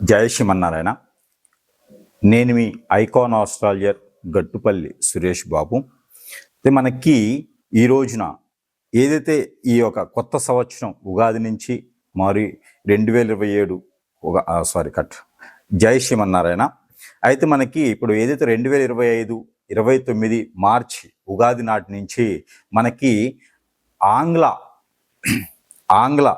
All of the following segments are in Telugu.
జయ శ్రీమన్నారాయణ నేను మీ ఐకాన్ ఆస్ట్రాలజర్ గట్టుపల్లి సురేష్ బాబు. అయితే మనకి ఈ రోజున ఏదైతే ఈ యొక్క కొత్త సంవత్సరం ఉగాది నుంచి మరి రెండు వేల ఇరవై ఏడు సారీ కట్ జై శ్రీమన్నారాయణ అయితే మనకి ఇప్పుడు ఏదైతే రెండు వేల ఇరవై ఐదు ఇరవై తొమ్మిది మార్చి ఉగాది నాటి నుంచి మనకి ఆంగ్ల ఆంగ్ల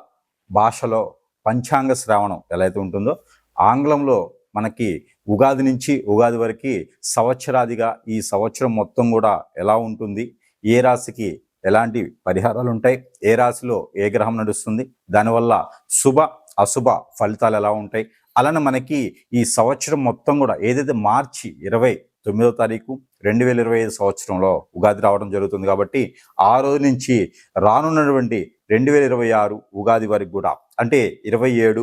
భాషలో పంచాంగ శ్రావణం ఎలా అయితే ఉంటుందో ఆంగ్లంలో మనకి ఉగాది నుంచి ఉగాది వరకు సంవత్సరాదిగా ఈ సంవత్సరం మొత్తం కూడా ఎలా ఉంటుంది? ఏ రాశికి ఎలాంటి పరిహారాలు ఉంటాయి? ఏ రాశిలో ఏ గ్రహం నడుస్తుంది? దానివల్ల శుభ అశుభ ఫలితాలు ఎలా ఉంటాయి? అలానే మనకి ఈ సంవత్సరం మొత్తం కూడా ఏదైతే మార్చి ఇరవై తొమ్మిదో తారీఖు రెండు వేల ఇరవై ఐదు సంవత్సరంలో ఉగాది రావడం జరుగుతుంది కాబట్టి ఆ రోజు నుంచి రానున్నటువంటి రెండు వేల ఇరవై ఆరు ఉగాది వరకు కూడా అంటే ఇరవై ఏడు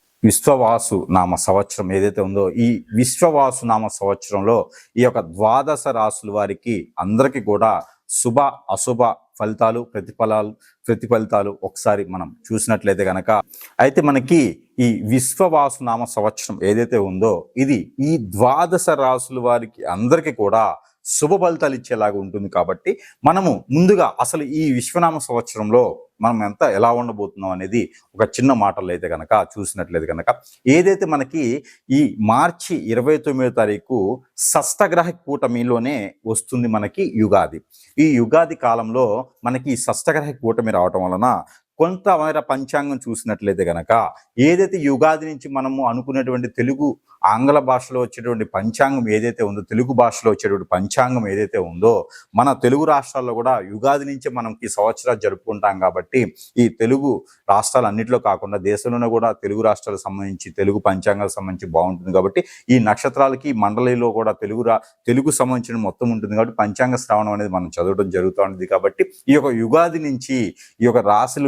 విశ్వవాసు నామ సంవత్సరం ఏదైతే ఉందో ఈ విశ్వవాసు నామ సంవత్సరంలో ఈ యొక్క ద్వాదశ రాసుల వారికి అందరికీ కూడా శుభ అశుభ ఫలితాలు ప్రతిఫలాలు ప్రతిఫలితాలు ఒకసారి మనం చూసినట్లయితే కనుక అయితే మనకి ఈ విశ్వవాసు నామ సంవత్సరం ఏదైతే ఉందో ఇది ఈ ద్వాదశ రాసుల వారికి అందరికీ కూడా శుభ ఫలితాలు ఇచ్చేలాగా ఉంటుంది కాబట్టి మనము ముందుగా అసలు ఈ విశ్వనామ సంవత్సరంలో మనం ఎంత ఎలా ఉండబోతున్నాం అనేది ఒక చిన్న మాటలు అయితే కనుక చూసినట్లయితే కనుక ఏదైతే మనకి ఈ మార్చి ఇరవై తొమ్మిదో తారీఖు షష్టగ్రహ కూటమిలోనే వస్తుంది మనకి యుగాది. ఈ యుగాది కాలంలో మనకి ఈ షష్టగ్రహ కూటమి రావటం వలన కొంతమేర పంచాంగం చూసినట్లయితే గనక ఏదైతే యుగాది నుంచి మనము అనుకునేటువంటి తెలుగు ఆంగ్ల భాషలో వచ్చేటువంటి పంచాంగం ఏదైతే ఉందో తెలుగు భాషలో వచ్చేటువంటి పంచాంగం ఏదైతే ఉందో మన తెలుగు రాష్ట్రాల్లో కూడా యుగాది నుంచి మనం ఈ సంవత్సరాలు జరుపుకుంటాం కాబట్టి ఈ తెలుగు రాష్ట్రాలు అన్నింటిలో కాకుండా దేశంలోనే కూడా తెలుగు రాష్ట్రాలకు సంబంధించి తెలుగు పంచాంగాలకు సంబంధించి బాగుంటుంది కాబట్టి ఈ నక్షత్రాలకి మండలిలో కూడా తెలుగు రా తెలుగు సంబంధించిన మొత్తం ఉంటుంది కాబట్టి పంచాంగ శ్రావణం అనేది మనం చదవడం జరుగుతూ ఉంటుంది కాబట్టి ఈ యొక్క యుగాది నుంచి ఈ యొక్క రాశుల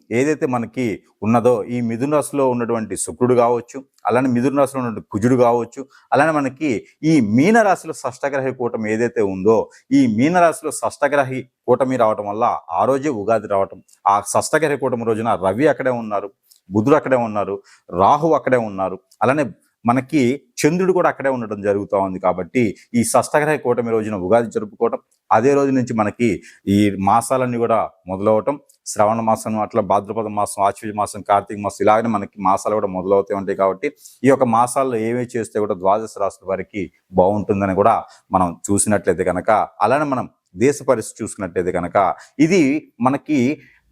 ఏదైతే మనకి ఉన్నదో ఈ మిథున రాశిలో ఉన్నటువంటి శుక్రుడు కావచ్చు అలానే మిథున రాశిలో ఉన్నటువంటి కుజుడు కావచ్చు అలానే మనకి ఈ మీన రాశిలో షష్టగ్రహి కూటమి ఏదైతే ఉందో ఈ మీన రాశిలో షష్టగ్రహి కూటమి రావటం వల్ల ఆ రోజే ఉగాది రావటం. ఆ షష్టగ్రహి కూటమి రోజున రవి అక్కడే ఉన్నారు బుధుడు అక్కడే ఉన్నారు రాహు అక్కడే ఉన్నారు అలానే మనకి చంద్రుడు కూడా అక్కడే ఉండడం జరుగుతూ ఉంది కాబట్టి ఈ షష్టగ్రహ కూటమి రోజున ఉగాది జరుపుకోవటం అదే రోజు నుంచి మనకి ఈ మాసాలన్నీ కూడా మొదలవటం శ్రవణ మాసం అట్లా భాద్రపద మాసం ఆశ్వజ మాసం కార్తీక మాసం ఇలాగనే మనకి మాసాలు కూడా మొదలవుతూ ఉంటాయి కాబట్టి ఈ యొక్క మాసాల్లో ఏమేమి చేస్తే కూడా ద్వాదశ రాశుల వారికి బాగుంటుందని కూడా మనం చూసినట్లయితే కనుక అలానే మనం దేశ పరిస్థితి చూసుకున్నట్లయితే కనుక ఇది మనకి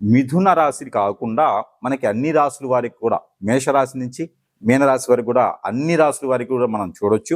మిథున రాశిని కాకుండా మనకి అన్ని రాసుల వారికి కూడా మేషరాశి నుంచి మీనరాశి వారికి కూడా అన్ని రాసుల వారికి కూడా మనం చూడొచ్చు.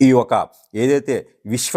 ఈ ఒక ఏదైతే విశ్వ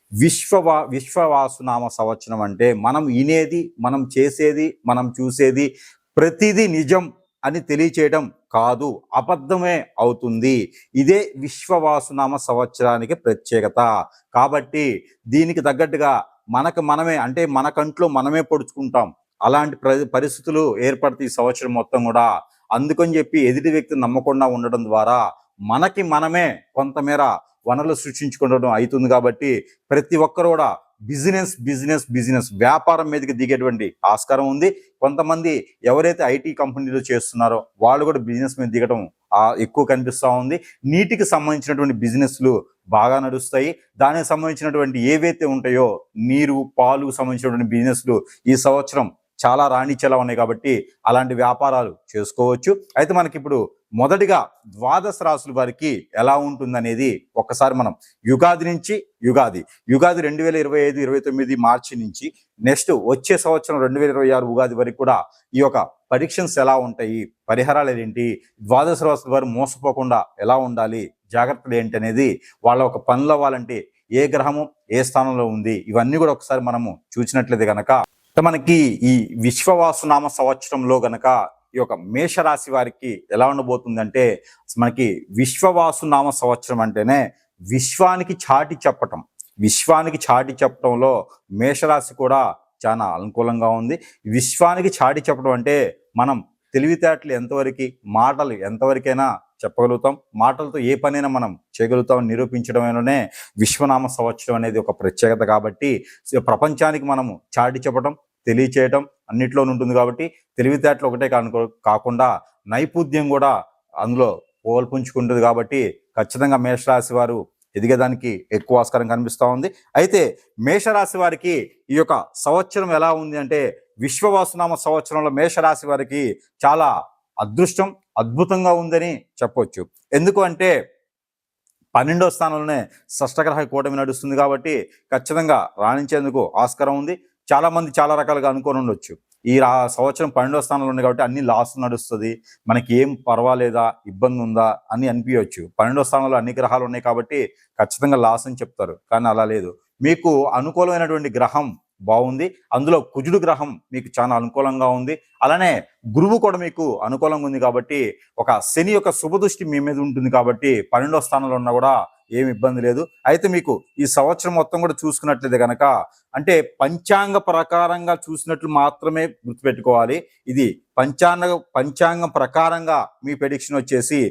విశ్వవా విశ్వవాసునామ సంవత్సరం అంటే మనం వినేది మనం చేసేది మనం చూసేది ప్రతిదీ నిజం అని తెలియచేయడం కాదు అబద్ధమే అవుతుంది. ఇదే విశ్వవాసునామ సంవత్సరానికి ప్రత్యేకత. కాబట్టి దీనికి తగ్గట్టుగా మనకు మనమే అంటే మన కంట్లో మనమే పొడుచుకుంటాం. అలాంటి పరిస్థితులు ఏర్పడతాయి ఈ సంవత్సరం మొత్తం కూడా. అందుకని చెప్పి ఎదుటి వ్యక్తి నమ్మకుండా ఉండడం ద్వారా మనకి మనమే కొంతమేర వనరులు సృష్టించుకోవడం అవుతుంది కాబట్టి ప్రతి ఒక్కరు కూడా బిజినెస్ బిజినెస్ బిజినెస్ వ్యాపారం మీదకి దిగేటువంటి ఆస్కారం ఉంది. కొంతమంది ఎవరైతే ఐటీ కంపెనీలో చేస్తున్నారో వాళ్ళు కూడా బిజినెస్ మీద దిగడం ఎక్కువ కనిపిస్తూ ఉంది. నీటికి సంబంధించినటువంటి బిజినెస్లు బాగా నడుస్తాయి. దానికి సంబంధించినటువంటి ఏవైతే ఉంటాయో నీరు పాలు సంబంధించినటువంటి బిజినెస్లు ఈ సంవత్సరం చాలా రాణించేలా ఉన్నాయి కాబట్టి అలాంటి వ్యాపారాలు చేసుకోవచ్చు. అయితే మనకి ఇప్పుడు మొదటిగా ద్వాదశ రాసుల వారికి ఎలా ఉంటుందనేది ఒక్కసారి మనం యుగాది నుంచి యుగాది యుగాది రెండు వేల ఇరవై ఐదు ఇరవై తొమ్మిది మార్చి నుంచి నెక్స్ట్ వచ్చే సంవత్సరం రెండు వేల ఇరవై ఆరు ఉగాది వరకు కూడా ఈ యొక్క పరీక్షన్స్ ఎలా ఉంటాయి పరిహారాలు ఏంటి ద్వాదశ రాసుల వారు మోసపోకుండా ఎలా ఉండాలి జాగ్రత్తలు ఏంటి అనేది వాళ్ళ ఒక పనులు అవ్వాలంటే ఏ గ్రహము ఏ స్థానంలో ఉంది ఇవన్నీ కూడా ఒకసారి మనము చూసినట్లయితే కనుక మనకి ఈ విశ్వవాసునామ సంవత్సరంలో గనక ఈ యొక్క మేషరాశి వారికి ఎలా ఉండబోతుందంటే మనకి విశ్వవాసునామ సంవత్సరం అంటేనే విశ్వానికి చాటి చెప్పటం. విశ్వానికి చాటి చెప్పటంలో మేషరాశి కూడా చాలా అనుకూలంగా ఉంది. విశ్వానికి చాటి చెప్పడం అంటే మనం తెలివితేటలు ఎంతవరకు మాటలు ఎంతవరకైనా చెప్పగలుగుతాం. మాటలతో ఏ పనైనా మనం చేయగలుగుతాం నిరూపించడమేనే విశ్వనామ సంవత్సరం అనేది ఒక ప్రత్యేకత కాబట్టి ప్రపంచానికి మనము చాటి చెప్పడం తెలియచేయటం అన్నిట్లో ఉంటుంది కాబట్టి తెలివితేటలు ఒకటే కానుకో కాకుండా నైపుణ్యం కూడా అందులో పోల్పుంచుకుంటుంది కాబట్టి ఖచ్చితంగా మేషరాశి వారు ఎదిగేదానికి ఎక్కువ ఆస్కారం కనిపిస్తూ ఉంది. అయితే మేషరాశి వారికి ఈ యొక్క సంవత్సరం ఎలా ఉంది అంటే విశ్వవాసునామ సంవత్సరంలో మేషరాశి వారికి చాలా అదృష్టం అద్భుతంగా ఉందని చెప్పొచ్చు. ఎందుకు అంటే పన్నెండో స్థానంలోనే షష్టగ్రహ కూటమి నడుస్తుంది కాబట్టి ఖచ్చితంగా రాణించేందుకు ఆస్కారం ఉంది. చాలామంది చాలా రకాలుగా అనుకొని ఉండొచ్చు. ఈ రా సంవత్సరం పన్నెండో స్థానంలో ఉంది కాబట్టి అన్ని లాస్ నడుస్తుంది. మనకి ఏం పర్వాలేదా? ఇబ్బంది ఉందా? అని అనిపించవచ్చు పన్నెండో స్థానంలో అన్ని గ్రహాలు ఉన్నాయి కాబట్టి ఖచ్చితంగా లాస్ అని చెప్తారు. కానీ అలా లేదు. మీకు అనుకూలమైనటువంటి గ్రహం బాగుంది. అందులో కుజుడు గ్రహం మీకు చాలా అనుకూలంగా ఉంది. అలానే గురువు కూడా మీకు అనుకూలంగా ఉంది కాబట్టి ఒక శని యొక్క శుభదృష్టి మీ మీద ఉంటుంది కాబట్టి పన్నెండో స్థానంలో ఉన్నా కూడా ఏమి ఇబ్బంది లేదు. అయితే మీకు ఈ సంవత్సరం మొత్తం కూడా చూసుకున్నట్లయితే కనుక అంటే పంచాంగ ప్రకారంగా చూసినట్లు మాత్రమే గుర్తుపెట్టుకోవాలి. ఇది పంచాంగ పంచాంగం ప్రకారంగా మీ ప్రెడిక్షన్ వచ్చేసి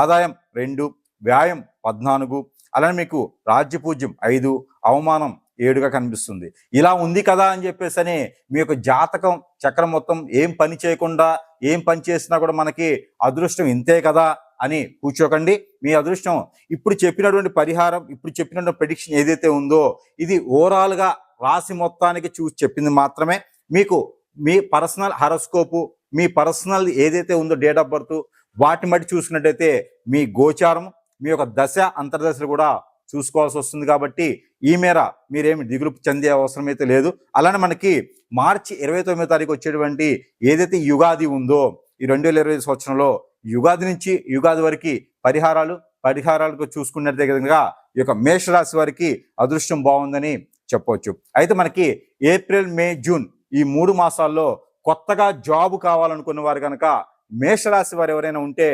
ఆదాయం రెండు వ్యాయం పద్నాలుగు అలానే మీకు రాజ్యపూజ్యం ఐదు అవమానం ఏడుగా కనిపిస్తుంది. ఇలా ఉంది కదా అని చెప్పేసి అని మీ యొక్క జాతకం చక్రం మొత్తం ఏం పని చేయకుండా ఏం పని చేసినా కూడా మనకి అదృష్టం ఇంతే కదా అని కూర్చోకండి. మీ అదృష్టం ఇప్పుడు చెప్పినటువంటి పరిహారం ఇప్పుడు చెప్పినటువంటి ప్రెడిక్షన్ ఏదైతే ఉందో ఇది ఓవరాల్గా రాశి మొత్తానికి చూసి చెప్పింది మాత్రమే. మీకు మీ పర్సనల్ హరస్కోపు మీ పర్సనల్ ఏదైతే ఉందో డేట్ ఆఫ్ బర్త్ వాటిని బట్టి చూసుకున్నట్టయితే మీ గోచారం మీ యొక్క దశ అంతర్దశలు కూడా చూసుకోవాల్సి వస్తుంది కాబట్టి ఈ మేర మీరేమి దిగులు చెందే అవసరం అయితే లేదు. అలానే మనకి మార్చి ఇరవై తొమ్మిదో తారీఖు వచ్చేటువంటి ఏదైతే యుగాది ఉందో ఈ రెండు వేల ఇరవై సంవత్సరంలో యుగాది నుంచి యుగాది వరకు పరిహారాలు పరిహారాలకు చూసుకున్నట్టే విధంగా ఈ యొక్క మేషరాశి వారికి అదృష్టం బాగుందని చెప్పవచ్చు అయితే మనకి ఏప్రిల్ మే జూన్ ఈ మూడు మాసాల్లో కొత్తగా జాబ్ కావాలనుకున్న వారు కనుక మేషరాశి వారు ఎవరైనా ఉంటే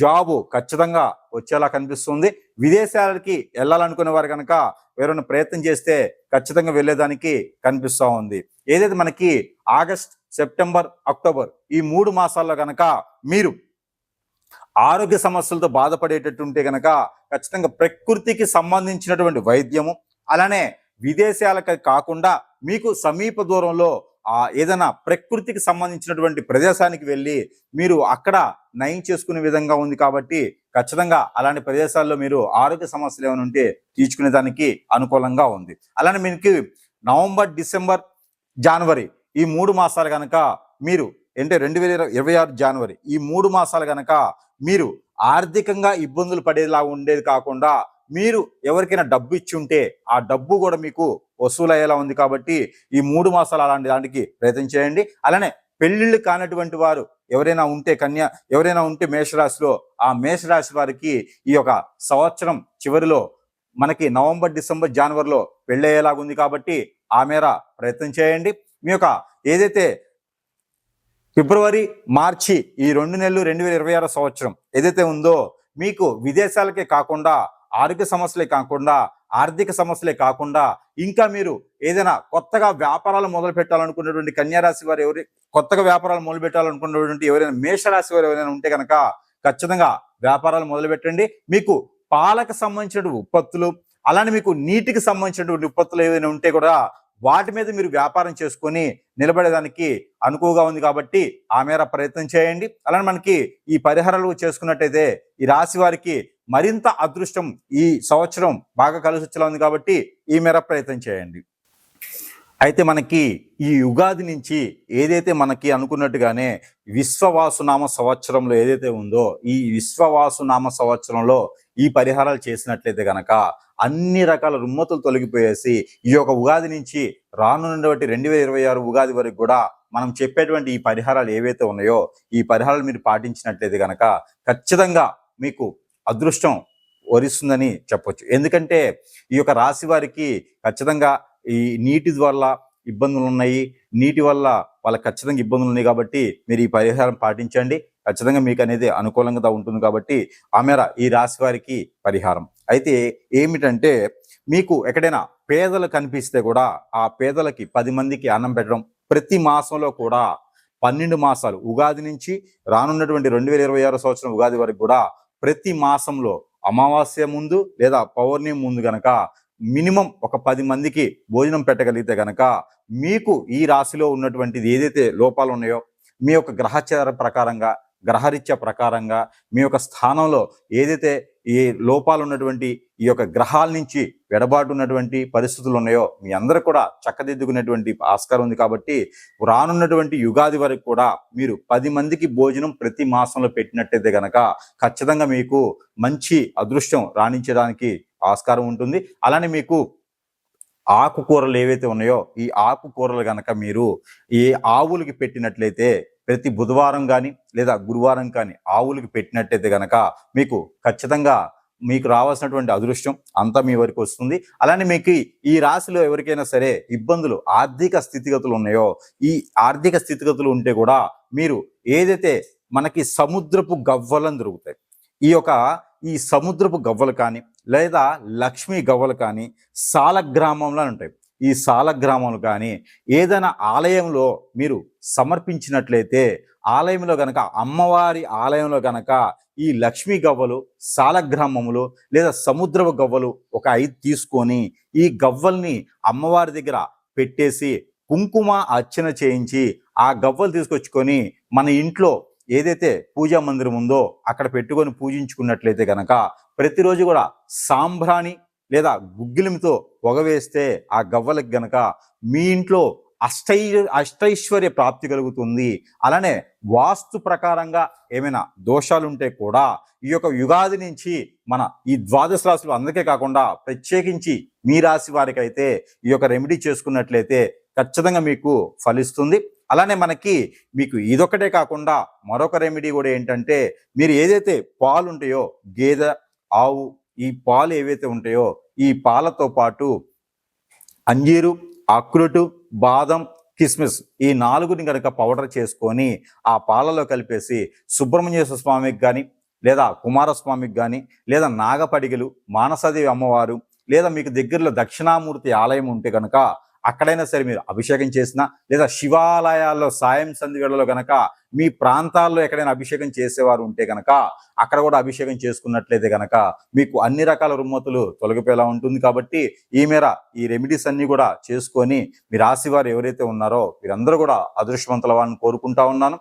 జాబు ఖచ్చితంగా వచ్చేలా కనిపిస్తుంది. విదేశాలకి వెళ్ళాలనుకునే వారు కనుక ఎవరైనా ప్రయత్నం చేస్తే ఖచ్చితంగా వెళ్ళేదానికి కనిపిస్తూ ఉంది. ఏదైతే మనకి ఆగస్ట్ సెప్టెంబర్ అక్టోబర్ ఈ మూడు మాసాల్లో కనుక మీరు ఆరోగ్య సమస్యలతో బాధపడేటట్టు ఉంటే కనుక ఖచ్చితంగా ప్రకృతికి సంబంధించినటువంటి వైద్యము అలానే విదేశాలకు కాకుండా మీకు సమీప దూరంలో ఏదైనా ప్రకృతికి సంబంధించినటువంటి ప్రదేశానికి వెళ్ళి మీరు అక్కడ నయం చేసుకునే విధంగా ఉంది కాబట్టి ఖచ్చితంగా అలాంటి ప్రదేశాల్లో మీరు ఆరోగ్య సమస్యలు ఏమైనా ఉంటే తీర్చుకునే దానికి అనుకూలంగా ఉంది. అలానే మీకు నవంబర్ డిసెంబర్ జనవరి ఈ మూడు మాసాలు కనుక మీరు అంటే రెండు వేల ఇరవై ఆరు జనవరి ఈ మూడు మాసాలు కనుక మీరు ఆర్థికంగా ఇబ్బందులు పడేలా ఉండేది కాకుండా మీరు ఎవరికైనా డబ్బు ఇచ్చి ఉంటే ఆ డబ్బు కూడా మీకు వసూలు అయ్యేలా ఉంది కాబట్టి ఈ మూడు మాసాలు అలాంటి దానికి ప్రయత్నం చేయండి. అలానే పెళ్ళిళ్ళు కానటువంటి వారు ఎవరైనా ఉంటే కన్య ఎవరైనా ఉంటే మేషరాశిలో ఆ మేషరాశి వారికి ఈ యొక్క సంవత్సరం చివరిలో మనకి నవంబర్ డిసెంబర్ జనవరిలో పెళ్ళయ్యేలాగా ఉంది కాబట్టి ఆ మేర ప్రయత్నం చేయండి. మీ యొక్క ఏదైతే ఫిబ్రవరి మార్చి ఈ రెండు నెలలు రెండు వేల ఇరవై ఆరో సంవత్సరం ఏదైతే ఉందో మీకు విదేశాలకే కాకుండా ఆరోగ్య సమస్యలే కాకుండా ఆర్థిక సమస్యలే కాకుండా ఇంకా మీరు ఏదైనా కొత్తగా వ్యాపారాలు మొదలు పెట్టాలనుకున్నటువంటి కన్యారాశి వారు ఎవరి కొత్తగా వ్యాపారాలు మొదలు పెట్టాలనుకున్నటువంటి ఎవరైనా మేషరాశి వారు ఎవరైనా ఉంటే కనుక ఖచ్చితంగా వ్యాపారాలు మొదలు పెట్టండి. మీకు పాలకు సంబంధించిన ఉత్పత్తులు అలానే మీకు నీటికి సంబంధించినటువంటి ఉత్పత్తులు ఏదైనా ఉంటే కూడా వాటి మీద మీరు వ్యాపారం చేసుకొని నిలబడేదానికి అనుకువగా ఉంది కాబట్టి ఆ మేర ప్రయత్నం చేయండి. అలానే మనకి ఈ పరిహారాలు చేసుకున్నట్టయితే ఈ రాశి వారికి మరింత అదృష్టం ఈ సంవత్సరం బాగా కలిసి వచ్చేలా ఉంది కాబట్టి ఈ మేర ప్రయత్నం చేయండి. అయితే మనకి ఈ యుగాది నుంచి ఏదైతే మనకి అనుకున్నట్టుగానే విశ్వవాసునామ సంవత్సరంలో ఏదైతే ఉందో ఈ విశ్వవాసునామ సంవత్సరంలో ఈ పరిహారాలు చేసినట్లయితే గనక అన్ని రకాల రుమ్మతులు తొలగిపోయేసి ఈ యొక్క ఉగాది నుంచి రానున్నటువంటి రెండు వేల ఇరవై ఆరు ఉగాది వరకు కూడా మనం చెప్పేటువంటి ఈ పరిహారాలు ఏవైతే ఉన్నాయో ఈ పరిహారాలు మీరు పాటించినట్లయితే గనక ఖచ్చితంగా మీకు అదృష్టం వరిస్తుందని చెప్పొచ్చు. ఎందుకంటే ఈ యొక్క రాశి వారికి ఖచ్చితంగా ఈ నీటి వల్ల ఇబ్బందులు ఉన్నాయి. నీటి వల్ల వాళ్ళకి ఖచ్చితంగా ఇబ్బందులు ఉన్నాయి కాబట్టి మీరు ఈ పరిహారం పాటించండి. ఖచ్చితంగా మీకు అనేది అనుకూలంగా ఉంటుంది కాబట్టి ఆ మేర ఈ రాశి వారికి పరిహారం. అయితే ఏమిటంటే మీకు ఎక్కడైనా పేదలు కనిపిస్తే కూడా ఆ పేదలకి పది మందికి అన్నం పెట్టడం ప్రతి మాసంలో కూడా పన్నెండు మాసాలు ఉగాది నుంచి రానున్నటువంటి రెండు వేల ఇరవై ఆరు సంవత్సరం ఉగాది వరకు కూడా ప్రతి మాసంలో అమావాస్య ముందు లేదా పౌర్ణమి ముందు గనక మినిమం ఒక పది మందికి భోజనం పెట్టగలిగితే గనక మీకు ఈ రాశిలో ఉన్నటువంటిది ఏదైతే లోపాలు ఉన్నాయో మీ యొక్క గ్రహచార ప్రకారంగా గ్రహరీత్య ప్రకారంగా మీ యొక్క స్థానంలో ఏదైతే ఈ లోపాలు ఉన్నటువంటి ఈ యొక్క గ్రహాల నుంచి వెడబాటు ఉన్నటువంటి పరిస్థితులు ఉన్నాయో మీ అందరూ కూడా చక్కదిద్దుకునేటువంటి ఆస్కారం ఉంది కాబట్టి రానున్నటువంటి యుగాది వరకు కూడా మీరు పది మందికి భోజనం ప్రతి మాసంలో పెట్టినట్టయితే గనక ఖచ్చితంగా మీకు మంచి అదృష్టం రాణించడానికి ఆస్కారం ఉంటుంది. అలానే మీకు ఆకుకూరలు ఏవైతే ఉన్నాయో ఈ ఆకుకూరలు గనక మీరు ఈ ఆవులకి పెట్టినట్లయితే ప్రతి బుధవారం కానీ లేదా గురువారం కానీ ఆవులకి పెట్టినట్టయితే గనక మీకు ఖచ్చితంగా మీకు రావాల్సినటువంటి అదృష్టం అంతా మీ వరకు వస్తుంది. అలానే మీకు ఈ రాశిలో ఎవరికైనా సరే ఇబ్బందులు ఆర్థిక స్థితిగతులు ఉన్నాయో ఈ ఆర్థిక స్థితిగతులు ఉంటే కూడా మీరు ఏదైతే మనకి సముద్రపు గవ్వలను దొరుకుతాయి ఈ యొక్క ఈ సముద్రపు గవ్వలు కానీ లేదా లక్ష్మీ గవ్వలు కానీ సాలగ్రామంలో ఉంటాయి. ఈ సాలగ్రామాలు కానీ ఏదైనా ఆలయంలో మీరు సమర్పించినట్లయితే ఆలయంలో గనక అమ్మవారి ఆలయంలో గనక ఈ లక్ష్మీ గవ్వలు సాలగ్రామములు లేదా సముద్రపు గవ్వలు ఒక ఐదు తీసుకొని ఈ గవ్వల్ని అమ్మవారి దగ్గర పెట్టేసి కుంకుమ అర్చన చేయించి ఆ గవ్వలు తీసుకొచ్చుకొని మన ఇంట్లో ఏదైతే పూజా మందిరం ఉందో అక్కడ పెట్టుకొని పూజించుకున్నట్లయితే కనుక ప్రతిరోజు కూడా సాంబ్రాణి లేదా గుగ్గిలిమితో పొగవేస్తే ఆ గవ్వలకు గనక మీ ఇంట్లో అష్టై అష్టైశ్వర్య ప్రాప్తి కలుగుతుంది. అలానే వాస్తు ప్రకారంగా ఏమైనా దోషాలుంటే కూడా ఈ యొక్క యుగాది నుంచి మన ఈ ద్వాదశ రాశులు అందరికీ కాకుండా ప్రత్యేకించి మీ రాశి వారికైతే ఈ యొక్క రెమెడీ చేసుకున్నట్లయితే ఖచ్చితంగా మీకు ఫలిస్తుంది. అలానే మనకి మీకు ఇదొకటే కాకుండా మరొక రెమెడీ కూడా ఏంటంటే మీరు ఏదైతే పాలు ఉంటాయో గేదె ఆవు ఈ పాలు ఏవైతే ఉంటాయో ఈ పాలతో పాటు అంజీరు అక్రుటు బాదం కిస్మిస్ ఈ నాలుగుని కనుక పౌడర్ చేసుకొని ఆ పాలలో కలిపేసి సుబ్రహ్మణ్యేశ్వర స్వామికి కానీ లేదా కుమారస్వామికి కానీ లేదా నాగపడిగలు మానసదేవి అమ్మవారు లేదా మీకు దగ్గరలో దక్షిణామూర్తి ఆలయం ఉంటే కనుక అక్కడైనా సరే మీరు అభిషేకం చేసినా లేదా శివాలయాల్లో సాయం సంధి గనక మీ ప్రాంతాల్లో ఎక్కడైనా అభిషేకం చేసేవారు ఉంటే గనక అక్కడ కూడా అభిషేకం చేసుకున్నట్లయితే గనక మీకు అన్ని రకాల రుమ్మతులు తొలగిపోయేలా ఉంటుంది కాబట్టి ఈ మేర ఈ రెమెడీస్ అన్ని కూడా చేసుకొని మీ రాశి వారు ఎవరైతే ఉన్నారో మీరందరూ కూడా అదృష్టవంతుల వారిని కోరుకుంటా ఉన్నాను.